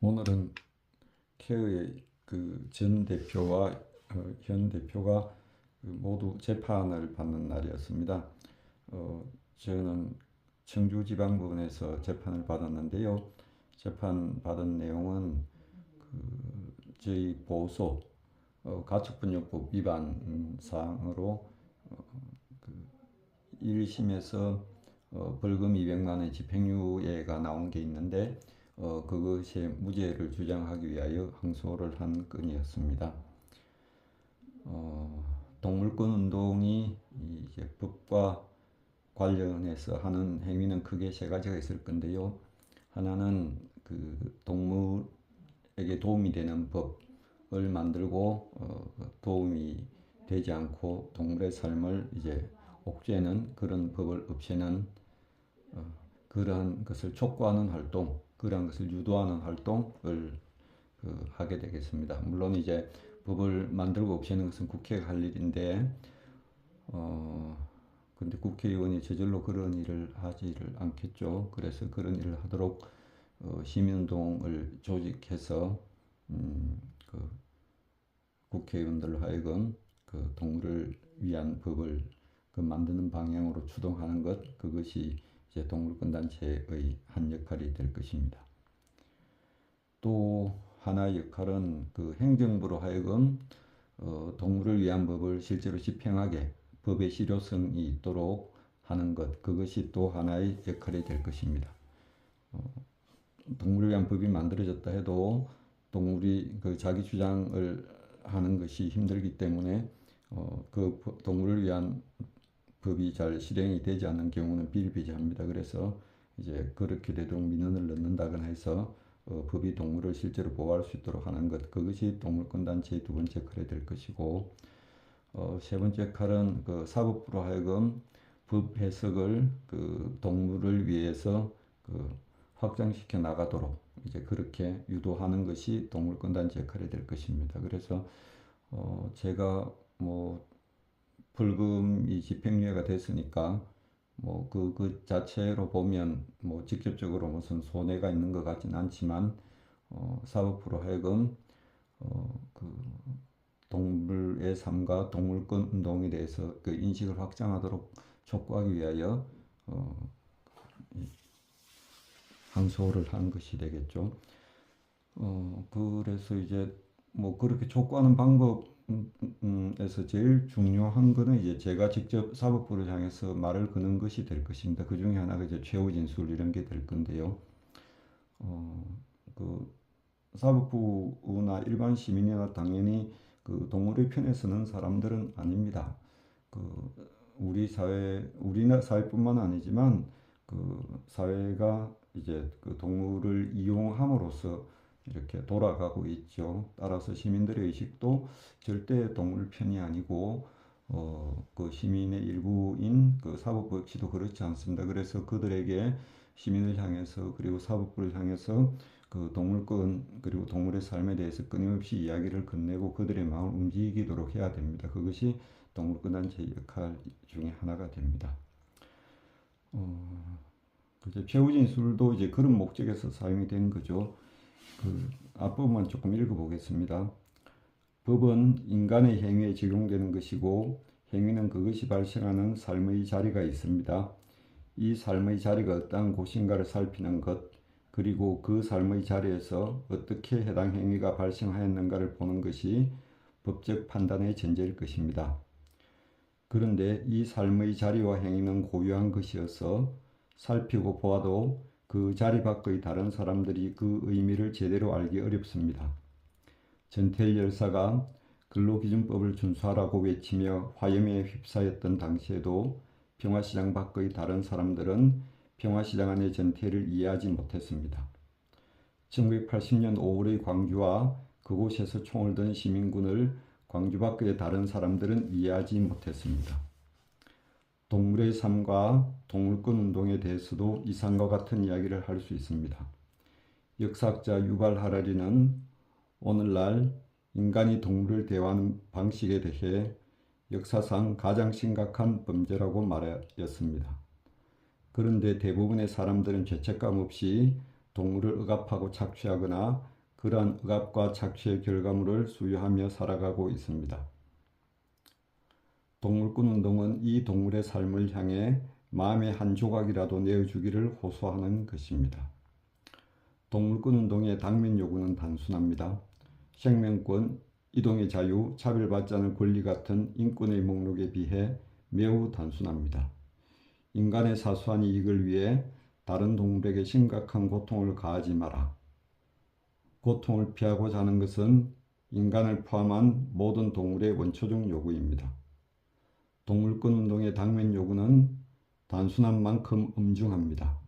오늘은 케어의 그 전 대표와 어, 현 대표가 그 모두 재판을 받는 날이었습니다. 어, 저는 청주지방법원에서 재판을 받았는데요. 재판 받은 내용은 그 저희 보소 어, 가축분용법 위반 사항으로 어, 그 1심에서 어, 벌금 200만 원 집행유예가 나온 게 있는데 어, 그것의 무죄를 주장하기 위하여 항소를 한 건이었습니다. 어, 동물권 운동이 이제 법과 관련해서 하는 행위는 크게 세 가지가 있을 건데요. 하나는 그 동물에게 도움이 되는 법을 만들고 어, 도움이 되지 않고 동물의 삶을 이제 옥죄는 그런 법을 없애는 어, 그러한 것을 촉구하는 활동, 그러한 것을 유도하는 활동을 그 하게 되겠습니다. 물론 이제 법을 만들고 없애는 것은 국회가 할 일인데, 어, 근데 국회의원이 저절로 그런 일을 하지를 않겠죠. 그래서 그런 일을 하도록 어, 시민운동을 조직해서 음, 그 국회의원들로 하여금 그 동물을 위한 법을 그 만드는 방향으로 추동하는 것 그것이 이제 동물권 단체의 한 역할이 될 것입니다. 또 하나의 역할은 그 행정부로 하여금 어, 동물을 위한 법을 실제로 집행하게 법의 실효성이 있도록 하는 것 그것이 또 하나의 역할이 될 것입니다. 어, 동물을 위한 법이 만들어졌다 해도 동물이 그 자기 주장을 하는 것이 힘들기 때문에 어, 그 동물을 위한 법이 잘 실행이 되지 않는 경우는 비일비재합니다. 그래서 이제 그렇게 되도록 민원을 넣는다거나 해서 어, 법이 동물을 실제로 보호할 수 있도록 하는 것 그것이 동물권 단체의 두 번째 칼이 될 것이고 어, 세 번째 칼은 그 사법부로 하여금 법 해석을 그 동물을 위해서 그 확장시켜 나가도록 이제 그렇게 유도하는 것이 동물권 단체 역할이 될 것입니다. 그래서 어, 제가 뭐 벌금이 집행유예가 됐으니까 뭐그그 자체로 보면 뭐 직접적으로 무슨 손해가 있는 것 같진 않지만 어, 사법부로 하여금 어, 그 동물의 삶과 동물권 운동에 대해서 그 인식을 확장하도록 촉구하기 위하여 어, 항소를 한 것이 되겠죠. 어, 그래서 이제 뭐 그렇게 촉구하는 방법 에서 제일 중요한 거는 이제 제가 직접 사법부를 향해서 말을 거는 것이 될 것입니다. 그 중에 하나가 이제 최후 진술 이런 게 될 건데요. 어, 그 사법부나 일반 시민이나 당연히 그 동물의 편에 서는 사람들은 아닙니다. 그 우리 사회, 우리나라 사회뿐만 아니지만 그 사회가 이제 그 동물을 이용함으로써 이렇게 돌아가고 있죠. 따라서 시민들의 의식도 절대 동물 편이 아니고 어, 그 시민의 일부인 그 사법부 역시도 그렇지 않습니다. 그래서 그들에게 시민을 향해서 그리고 사법부를 향해서 그 동물권 그리고 동물의 삶에 대해서 끊임없이 이야기를 건네고 그들의 마음을 움직이도록 해야 됩니다. 그것이 동물권 단체의 역할 중에 하나가 됩니다. 어, 이제 최우진 술도 이제 그런 목적에서 사용이 된 거죠. 그 앞부분만 조금 읽어보겠습니다. 법은 인간의 행위에 적용되는 것이고 행위는 그것이 발생하는 삶의 자리가 있습니다. 이 삶의 자리가 어떠한 곳인가를 살피는 것 그리고 그 삶의 자리에서 어떻게 해당 행위가 발생하였는가를 보는 것이 법적 판단의 전제일 것입니다. 그런데 이 삶의 자리와 행위는 고유한 것이어서 살피고 보아도 그 자리 밖의 다른 사람들이 그 의미를 제대로 알기 어렵습니다. 전태일 열사가 근로기준법을 준수하라고 외치며 화염에 휩싸였던 당시에도 평화시장 밖의 다른 사람들은 평화시장 안의 전태일을 이해하지 못했습니다. 1980년 5월의 광주와 그곳에서 총을 든 시민군을 광주 밖의 다른 사람들은 이해하지 못했습니다. 동물의 삶과 동물권 운동에 대해서도 이상과 같은 이야기를 할 수 있습니다. 역사학자 유발 하라리는 오늘날 인간이 동물을 대하는 방식에 대해 역사상 가장 심각한 범죄라고 말하였습니다. 그런데 대부분의 사람들은 죄책감 없이 동물을 억압하고 착취하거나 그러한 억압과 착취의 결과물을 수유하며 살아가고 있습니다. 동물권 운동은 이 동물의 삶을 향해 마음의 한 조각이라도 내어주기를 호소하는 것입니다. 동물권 운동의 당면 요구는 단순합니다. 생명권, 이동의 자유, 차별받지 않을 권리 같은 인권의 목록에 비해 매우 단순합니다. 인간의 사소한 이익을 위해 다른 동물에게 심각한 고통을 가하지 마라. 고통을 피하고자 하는 것은 인간을 포함한 모든 동물의 원초적 요구입니다. 동물권 운동의 당면 요구는 단순한 만큼 엄중합니다.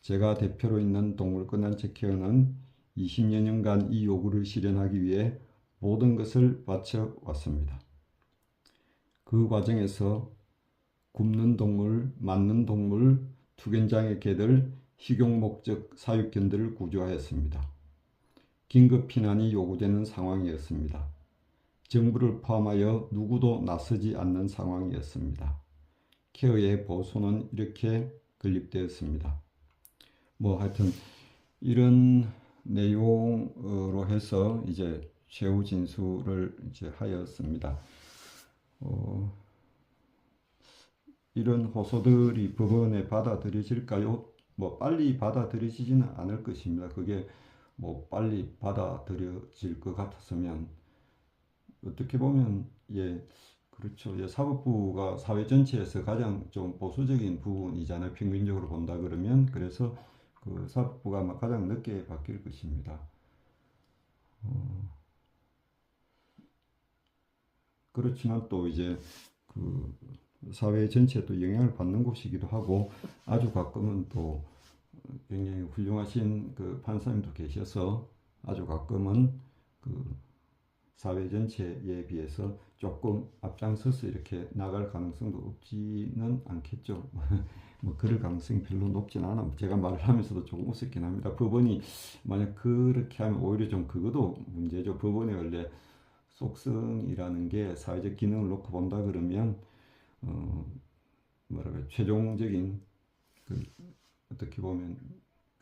제가 대표로 있는 동물권 단체 케어는 20여 년간 이 요구를 실현하기 위해 모든 것을 바쳐 왔습니다. 그 과정에서 굶는 동물, 맞는 동물, 투견장의 개들, 식용 목적 사육견들을 구조하였습니다. 긴급 피난이 요구되는 상황이었습니다. 정부를 포함하여 누구도 나서지 않는 상황이었습니다. 케어의 보수는 이렇게 건립되었습니다. 뭐 하여튼 이런 내용으로 해서 이제 최후 진술을 이제 하였습니다. 어, 이런 호소들이 법원에 받아들여질까요? 뭐 빨리 받아들여지지는 않을 것입니다. 그게 뭐 빨리 받아들여질 것 같았으면 어떻게 보면 예 그렇죠. 예, 사법부가 사회 전체에서 가장 좀 보수적인 부분이잖아요. 평균적으로 본다 그러면 그래서 그 사법부가 아마 가장 늦게 바뀔 것입니다. 어, 그렇지만 또 이제 그 사회 전체도 영향을 받는 곳이기도 하고 아주 가끔은 또 굉장히 훌륭하신 그 판사님도 계셔서 아주 가끔은 그 사회 전체에 비해서 조금 앞장서서 이렇게 나갈 가능성도 없지는 않겠죠. 뭐 그럴 가능성이 별로 높진 않아. 제가 말을 하면서도 조금 웃었긴 합니다. 법원이 만약 그렇게 하면 오히려 좀 그것도 문제죠. 법원이 원래 속성이라는 게 사회적 기능을 놓고 본다 그러면 어 뭐랄까 최종적인 그 어떻게 보면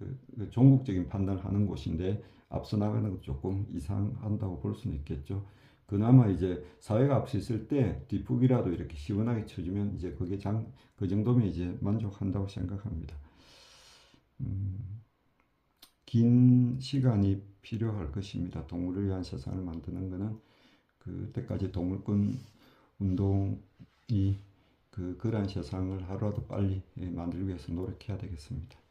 그, 그 종국적인 판단을 하는 곳인데 앞서 나가는 것 조금 이상한다고 볼 수는 있겠죠. 그나마 이제 사회가 앞서 있을 때 뒷북이라도 이렇게 시원하게 쳐주면 이제 그게 장, 그 정도면 이제 만족한다고 생각합니다. 음, 긴 시간이 필요할 것입니다. 동물을 위한 세상을 만드는 것은 그때까지 동물권 운동이 그 그러한 세상을 하루라도 빨리 만들기 위해서 노력해야 되겠습니다.